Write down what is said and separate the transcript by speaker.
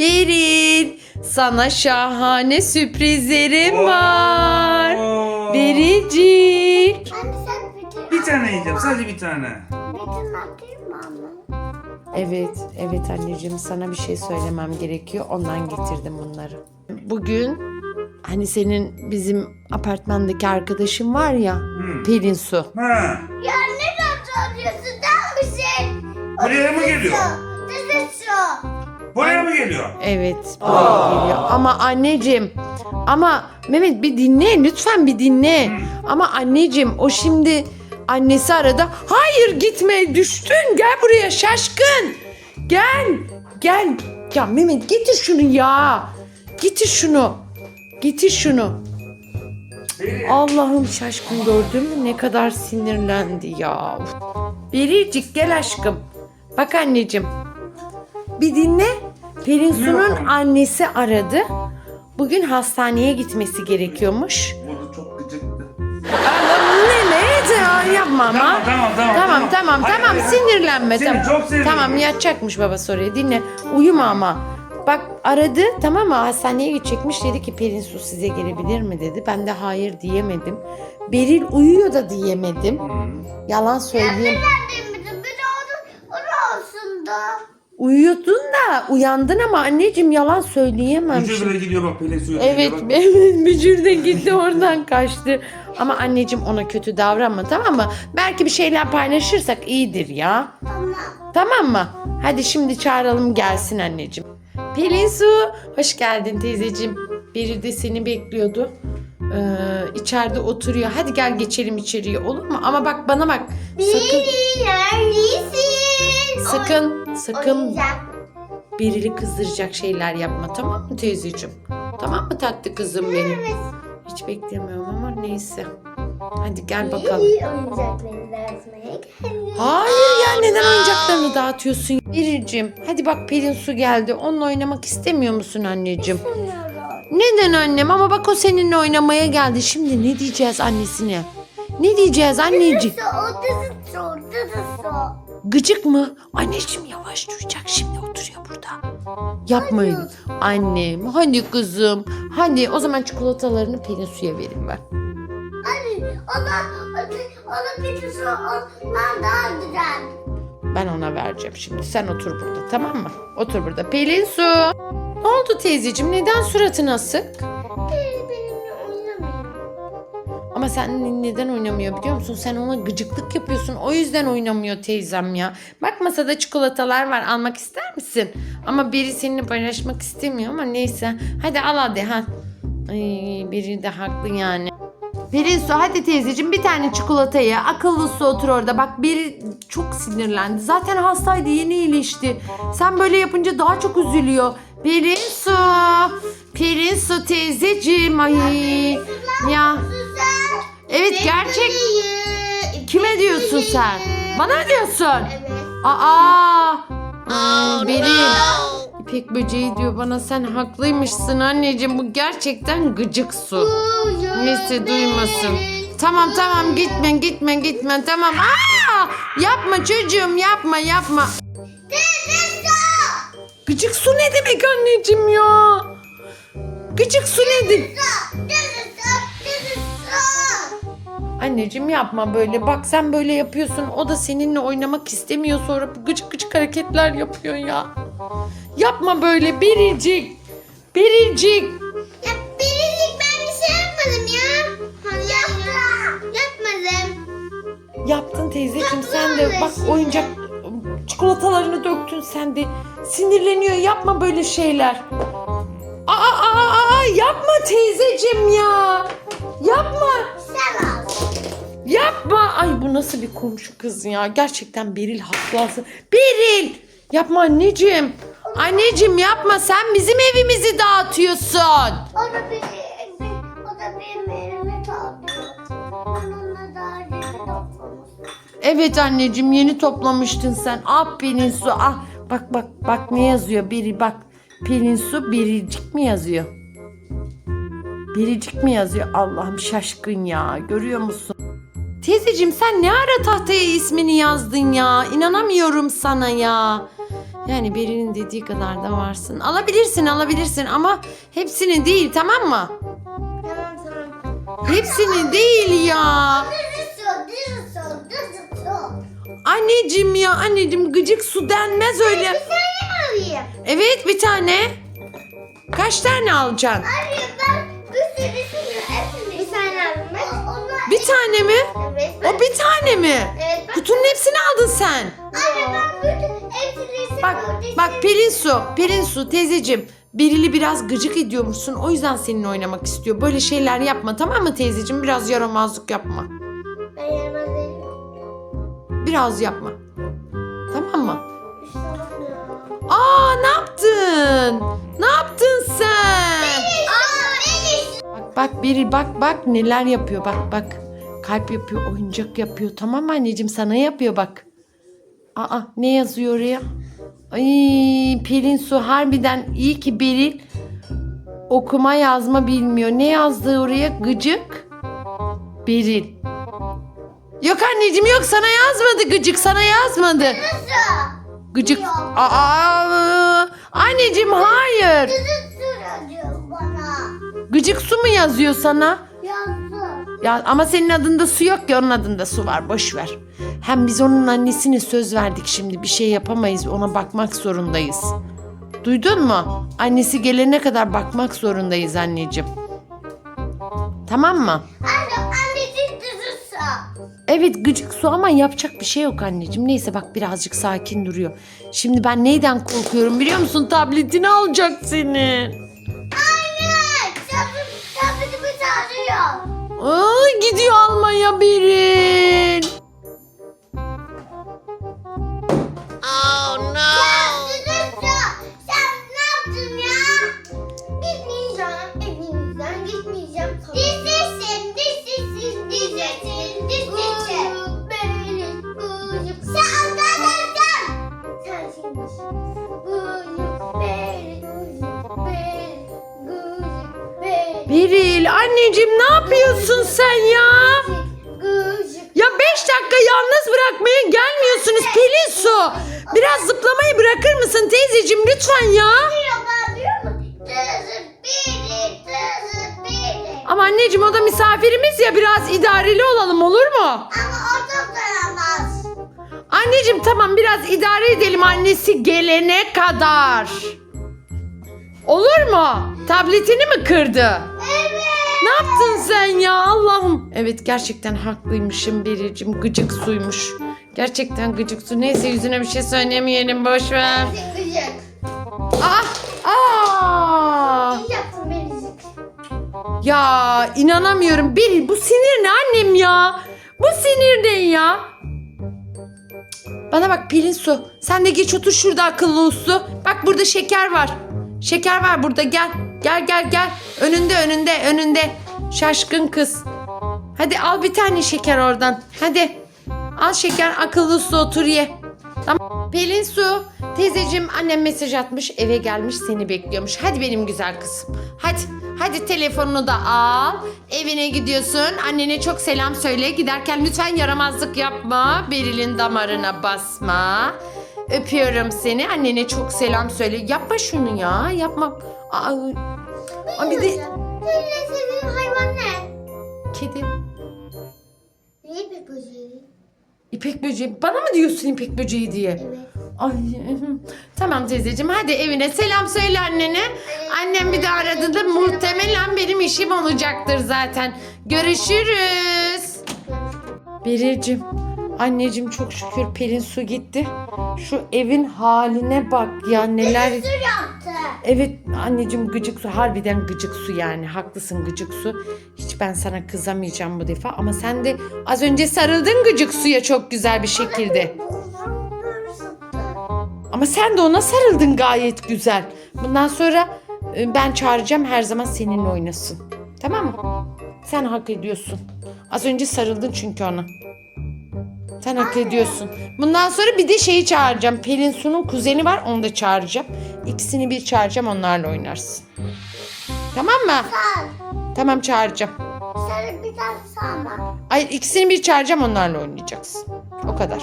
Speaker 1: Beril, sana şahane sürprizlerim var.
Speaker 2: Oo.
Speaker 1: Berilcik.
Speaker 3: Anne sen bütün
Speaker 2: Bir tane yiyeceğim sadece bir tane.
Speaker 3: bütün atayım mı anne?
Speaker 1: Evet, evet anneciğim sana bir şey söylemem gerekiyor. Ondan getirdim bunları. Bugün hani senin bizim apartmandaki arkadaşın var ya,
Speaker 2: Hmm.
Speaker 1: Pelin Su.
Speaker 2: Ha.
Speaker 3: Ya neden soruyorsun? Tam bir şey.
Speaker 2: Buraya mı geliyor? Buraya mı geliyor?
Speaker 1: Evet, buraya geliyor. Ama anneciğim, ama Mehmet bir dinle, lütfen bir dinle. Ama anneciğim o şimdi annesi aradı. Hayır gitme, düştün. Gel buraya şaşkın. Gel, gel. Ya Mehmet getir şunu ya. Getir şunu. Getir şunu. Allah'ım şaşkın gördün mü ne kadar sinirlendi ya. Uf. Bericik gel aşkım. Bak anneciğim. Bir dinle. Pelin Su'nun annesi aradı. Bugün hastaneye gitmesi gerekiyormuş.
Speaker 2: Burada çok gıcıktı.
Speaker 1: Ne ne ya yapma ama.
Speaker 2: Tamam tamam tamam.
Speaker 1: Tamam tamam
Speaker 2: Hayır,
Speaker 1: tamam
Speaker 2: hayır.
Speaker 1: sinirlenme
Speaker 2: Seni
Speaker 1: tamam.
Speaker 2: çok seviyorum.
Speaker 1: Tamam yatacakmış baba soruya dinle. Uyuma ama. Bak aradı tamam mı hastaneye gidecekmiş dedi ki Pelin Su size gelebilir mi dedi. Ben de hayır diyemedim. Beril uyuyor da diyemedim. Yalan söyleyeyim.
Speaker 3: Neden demedim? Bir de onu, onu olsun da.
Speaker 1: Uyuyordun da uyandın ama anneciğim yalan söyleyemem.
Speaker 2: Gücü bile gidiyor bak Pelin suyu.
Speaker 1: Evet,
Speaker 2: Bak.
Speaker 1: evet bücür de gitti oradan kaçtı. Ama anneciğim ona kötü davranma tamam mı? Belki bir şeyler paylaşırsak iyidir ya.
Speaker 3: Tamam.
Speaker 1: Tamam mı? Hadi şimdi çağıralım gelsin anneciğim. Pelin Su, hoş geldin teyzeciğim. Biri de seni bekliyordu. Ee, içeride oturuyor. Hadi gel geçelim içeriye olur mu? Ama bak bana bak. Sakın,
Speaker 3: Biri neredesin?
Speaker 1: Sakın, sakın
Speaker 3: Oyuncak.
Speaker 1: Berili kızdıracak şeyler yapma tamam mı teyzeciğim? Tamam mı tatlı kızım benim? Hiç beklemiyorum ama neyse. Hadi gel bakalım.
Speaker 3: İyi oyuncakları dağıtmaya geldim.
Speaker 1: Hayır ya neden oyuncaklarını dağıtıyorsun? Biricim hadi bak Pelin Su geldi. Onunla oynamak istemiyor musun anneciğim? Neden annem? Ama bak o seninle oynamaya geldi. Şimdi ne diyeceğiz annesine? Ne diyeceğiz anneciğim?
Speaker 3: This is so, this is
Speaker 1: Gıcık mı? Anneciğim yavaş duyacak şimdi oturuyor burada. Yapmayın. Annem hadi kızım. Hadi o zaman çikolatalarını Pelin Su'ya vereyim ben.
Speaker 3: Anne, ona, ona, bir so, ondan daha güzel.
Speaker 1: Ben ona vereceğim şimdi. Sen otur burada tamam mı? Otur burada. Pelin Su. Ne oldu teyzeciğim? Neden suratın asık? Ama sen neden oynamıyor biliyor musun? Sen ona gıcıklık yapıyorsun. O yüzden oynamıyor teyzem ya. Bak masada çikolatalar var. Almak ister misin? Ama biri seninle paylaşmak istemiyor ama neyse. Hadi al hadi ha. Ay biri de haklı yani. Pelin Su hadi teyzeciğim bir tane çikolataya akıllı su otur orada. Bak biri çok sinirlendi. Zaten hastaydı yeni iyileşti. Sen böyle yapınca daha çok üzülüyor. Pelin Su. Pelin Su teyzeciğim. Ay. Ya. Evet gerçek. Kime diyorsun sen? Bana mı diyorsun?
Speaker 3: Evet.
Speaker 1: Aa. Aa Beril. İpek böceği diyor bana sen haklıymışsın anneciğim bu gerçekten gıcık su. Neyse duymasın. Tamam tamam gitme gitme gitme tamam. Aa! Yapma çocuğum yapma yapma. Gıcık su ne demek anneciğim ya? Gıcık su nedir? Anneciğim yapma böyle. Bak sen böyle yapıyorsun. O da seninle oynamak istemiyor. Sonra gıcık gıcık hareketler yapıyor ya. Yapma böyle biricik. Biricik.
Speaker 3: Ya biricik ben bir şey yapmadım ya. Yaptım. Yapmadım.
Speaker 1: Yaptın teyzeciğim sen de. Bak
Speaker 3: şey.
Speaker 1: oyuncak çikolatalarını döktün sen de. Sinirleniyor. Yapma böyle şeyler. Aa, aa, aa, yapma teyzeciğim ya. Yapma. Ay bu nasıl bir komşu kız ya. Gerçekten Beril haklısın. Beril. Yapma anneciğim. Anneciğim yapma. Sen bizim evimizi dağıtıyorsun.
Speaker 3: O da bir, o da benim elimi kaldı. Onunla daha yeni toplamış.
Speaker 1: Evet anneciğim yeni toplamıştın sen. Ah Pelin Su. Ah bak bak bak ne yazıyor Beril bak. Pelin Su biricik mi yazıyor? Biricik mi yazıyor? Allah'ım şaşkın ya. Görüyor musun? Teyzeciğim sen ne ara tahtaya ismini yazdın ya? İnanamıyorum sana ya. Yani birinin dediği kadar da varsın. Alabilirsin alabilirsin ama hepsini değil tamam mı?
Speaker 3: Tamam tamam.
Speaker 1: Hepsini değil ya. Anneciğim ya anneciğim gıcık su denmez öyle.
Speaker 3: Bir tane mi alayım?
Speaker 1: Evet bir tane. Kaç tane alacaksın?
Speaker 3: Hayır ben bir sürü hepsini. Bir tane
Speaker 1: mi?
Speaker 3: Evet ben.
Speaker 1: O bir tane mi?
Speaker 3: Evet ben.
Speaker 1: Kutunun hepsini aldın sen.
Speaker 3: Anne ben bütün hepsini
Speaker 1: Bak bak Pelin Su, Pelin Su teyzeciğim. Birili biraz gıcık ediyormuşsun. O yüzden seninle oynamak istiyor. Böyle şeyler yapma tamam mı teyzeciğim? Biraz yaramazlık yapma.
Speaker 3: Ben yaramaz değilim.
Speaker 1: Biraz yapma. Tamam mı? Aa ne yaptın? Ne yaptın sen? Bak Beril bak bak neler yapıyor bak bak. Kalp yapıyor, oyuncak yapıyor. Tamam anneciğim sana yapıyor bak. Aa ne yazıyor oraya? Ay Pelin Su harbiden iyi ki Beril okuma yazma bilmiyor. Ne yazdı oraya? Gıcık. Beril. Yok anneciğim yok sana yazmadı gıcık sana yazmadı. Gıcık. Aa, anneciğim hayır. Gıcık su mu yazıyor sana?
Speaker 3: Yazdı.
Speaker 1: Ya ama senin adında su yok ki onun adında su var boş ver. Hem biz onun annesine söz verdik şimdi bir şey yapamayız ona bakmak zorundayız. Duydun mu? Annesi gelene kadar bakmak zorundayız anneciğim. Tamam mı?
Speaker 3: Anne anneciğim su.
Speaker 1: Evet gıcık su ama yapacak bir şey yok anneciğim. Neyse bak birazcık sakin duruyor. Şimdi ben neyden korkuyorum biliyor musun? Tabletini alacak senin. Gidiyor almaya Beril. Anneciğim ne yapıyorsun sen ya? Ya beş dakika yalnız bırakmaya gelmiyorsunuz Pelin Su. Biraz zıplamayı bırakır mısın teyzeciğim lütfen ya? Ama anneciğim o da misafirimiz ya biraz idareli olalım olur mu?
Speaker 3: Ama o da duramaz.
Speaker 1: Anneciğim tamam biraz idare edelim annesi gelene kadar. Olur mu? Tabletini mi kırdı? Ne yaptın sen ya Allah'ım? Evet gerçekten haklıymışım Bericim. Gıcık suymuş. Gerçekten gıcık su. Neyse yüzüne bir şey söylemeyelim boş ver.
Speaker 3: Gıcık.
Speaker 1: Ah! Ah!
Speaker 3: İyi yaptın Belicik.
Speaker 1: Ya inanamıyorum. Beril bu sinir ne annem ya? Bu sinir ne ya? Bana bak Pelin Su. Sen de geç otur şurada akıllı uslu. Bak burada şeker var. Şeker var burada gel. Gel gel gel. Önünde önünde önünde. Şaşkın kız. Hadi al bir tane şeker oradan. Hadi. Al şeker akıllı uslu otur ye. Tamam. Pelin Su. Teyzeciğim annem mesaj atmış eve gelmiş seni bekliyormuş. Hadi benim güzel kızım. Hadi. Hadi telefonunu da al. Evine gidiyorsun. Annene çok selam söyle. Giderken lütfen yaramazlık yapma. Beril'in damarına basma. Öpüyorum seni. Annene çok selam söyle. Yapma şunu ya. Yapma. Aa, aa, bir de
Speaker 3: Senin en sevdiğin hayvan ne?
Speaker 1: kedi.
Speaker 3: Ne bir böceği?
Speaker 1: İpek böceği. Bana mı diyorsun İpek böceği diye?
Speaker 3: Evet.
Speaker 1: Ay tamam teyzeciğim hadi evine selam söyle annene. Annem bir de aradığında muhtemelen benim işim olacaktır zaten. Görüşürüz. Beril'cim anneciğim çok şükür Pelin su gitti. Şu evin haline bak ya neler.
Speaker 3: Su yaptı.
Speaker 1: Evet anneciğim gıcık su harbiden gıcık su yani haklısın gıcık su. Hiç ben sana kızamayacağım bu defa ama sen de az önce sarıldın gıcık suya çok güzel bir şekilde. Ama sen de ona sarıldın gayet güzel. Bundan sonra e, ben çağıracağım her zaman seninle oynasın. Tamam mı? Sen hak ediyorsun. Az önce sarıldın çünkü ona. Sen hak ediyorsun. Bundan sonra bir de şeyi çağıracağım. Pelin Su'nun kuzeni var onu da çağıracağım. İkisini bir çağıracağım onlarla oynarsın. Tamam mı?
Speaker 3: Sal.
Speaker 1: Tamam çağıracağım.
Speaker 3: Sarı bir tane salma.
Speaker 1: Hayır ikisini bir çağıracağım onlarla oynayacaksın. O kadar.